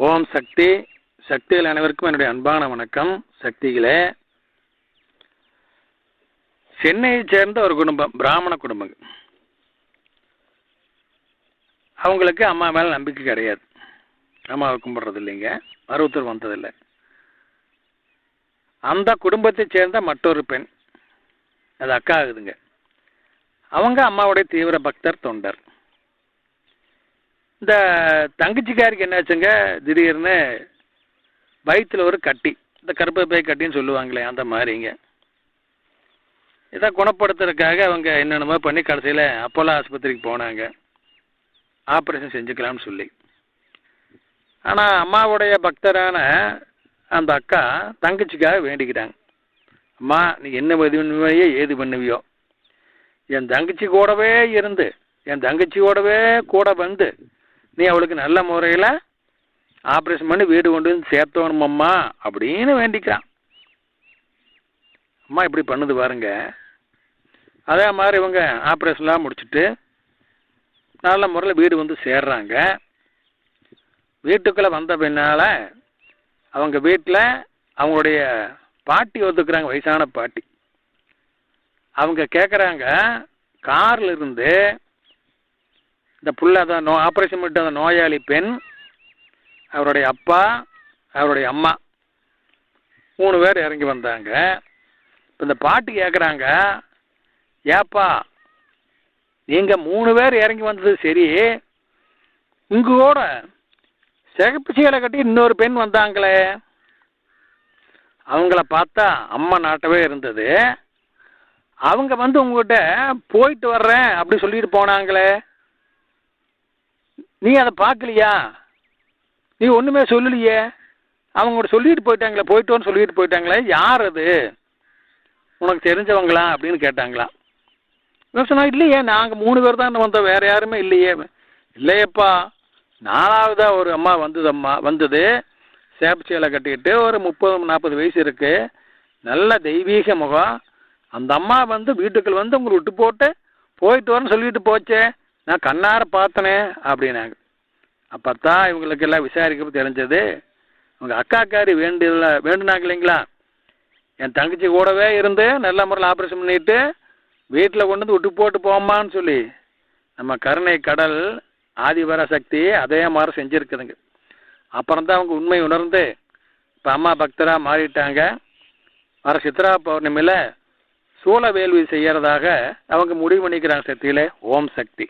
ஓம் சக்தி சக்திகள் அனைவருக்கும் என்னுடைய அன்பான வணக்கம். சக்திகளே சென்னையை சேர்ந்த ஒரு குடும்பம் பிராமண குடும்பம் அவங்களுக்கு அம்மா மேலே நம்பிக்கை கிடையாது. அம்மாவை கும்பிட்றது இல்லைங்க. மருவத்தூர் வந்ததில்லை. அந்த குடும்பத்தை சேர்ந்த மற்றொரு பெண் அது அக்கா ஆகுதுங்க. அவங்க அம்மாவுடைய தீவிர பக்தர் தொண்டர். இந்த தங்கச்சிக்காருக்கு என்னாச்சுங்க? திடீர்னு வயிற்றுல ஒரு கட்டி. இந்த கருப்பை கட்டின்னு சொல்லுவாங்களே அந்த மாதிரிங்க. இதை குணப்படுத்துறதுக்காக அவங்க என்னென்னமோ பண்ணி கடைசியில் அப்போலோ ஆஸ்பத்திரிக்கு போனாங்க. ஆப்ரேஷன் செஞ்சுக்கலாம்னு சொல்லி. ஆனால் அம்மாவுடைய பக்தரான அந்த அக்கா தங்கச்சிக்காக வேண்டிக்கிட்டாங்க. அம்மா நீ என்ன பண்ணுவையோ ஏது பண்ணுவியோ? என் தங்கச்சி கூடவே இருந்து என் தங்கச்சியோடவே கூட வந்து நீ அவளுக்கு நல்ல முறையில் ஆப்ரேஷன் பண்ணி வீடு கொண்டு வந்து சேர்த்தோணுமம்மா அப்படின்னு வேண்டிக்கிறான். அம்மா இப்படி பண்ணுது பாருங்க. அதே மாதிரி இவங்க ஆப்ரேஷன்லாம் முடிச்சுட்டு நல்ல முறையில் வீடு வந்து சேர்றாங்க. வீட்டுக்குள்ளே வந்த பின்னால் அவங்க வீட்டில் அவங்களுடைய பாட்டி ஒத்துக்கிறாங்க வயசான பாட்டி. அவங்க கேட்குறாங்க காரில் இருந்து இந்த புள்ள அதான் நோ ஆப்ரேஷன் பண்ணிட்டு அந்த நோயாளி பெண் அவருடைய அப்பா அவருடைய அம்மா. மூணு பேர் இறங்கி வந்தாங்க. இப்போ இந்த பாட்டு கேட்குறாங்க ஏப்பா நீங்கள் மூணு பேர் இறங்கி வந்தது சரி. உங்க கூட சிகப்பு சீலை கட்டி இன்னொரு பெண் வந்தாங்களே. அவங்கள பார்த்தா அம்மா நாட்டவே இருந்தது. அவங்க வந்து உங்ககிட்ட போயிட்டு வர்றேன் அப்படி சொல்லிட்டு போனாங்களே. நீ அதை பார்க்கலையா? நீ ஒன்றுமே சொல்லலையே. அவங்க கூட சொல்லிட்டு போயிட்டாங்களே போயிட்டோன்னு சொல்லிட்டு போயிட்டாங்களே. யார் அது? உனக்கு தெரிஞ்சவங்களா அப்படின்னு கேட்டாங்களா. இவன் சொன்னா இல்லையே நாங்கள் மூணு பேர் தான் வந்தோம் வேற யாருமே இல்லையே. இல்லையப்பா நாலாவதா ஒரு அம்மா வந்தது. அம்மா வந்தது சேப்பச்சேலை கட்டிக்கிட்டு ஒரு முப்பது நாற்பது வயசு இருக்கு. நல்ல தெய்வீக முகம். அந்த அம்மா வந்து வீட்டுக்குள் வந்து உங்களை விட்டு போட்டு போயிட்டு வரேன்னு சொல்லிட்டு போச்சே. நான் கண்ணார பார்த்தனே அப்படின்னாங்க. அப்பத்தான் இவங்களுக்கு எல்லாம் விசாரிக்க தெரிஞ்சது. அவங்க அக்காக்காரி வேண்டியதில்ல வேண்டுனாங்க இல்லைங்களா? என் தங்கச்சி கூடவே இருந்து நல்ல முறையில் ஆப்ரேஷன் பண்ணிட்டு வீட்டில் கொண்டு வந்து விட்டு போட்டு போம்மான்னு சொல்லி நம்ம கருணை கடல் ஆதிவர சக்தி அதே மாதிரி செஞ்சுருக்குதுங்க. அப்புறம் தான் அவங்க உண்மை உணர்ந்து இப்போ அம்மா பக்தராக மாறிட்டாங்க. வர சித்ரா பௌர்ணமியில் சூழ வேள்வி செய்கிறதாக அவங்க முடிவு பண்ணிக்கிறாங்க சக்தியிலே ஓம் சக்தி.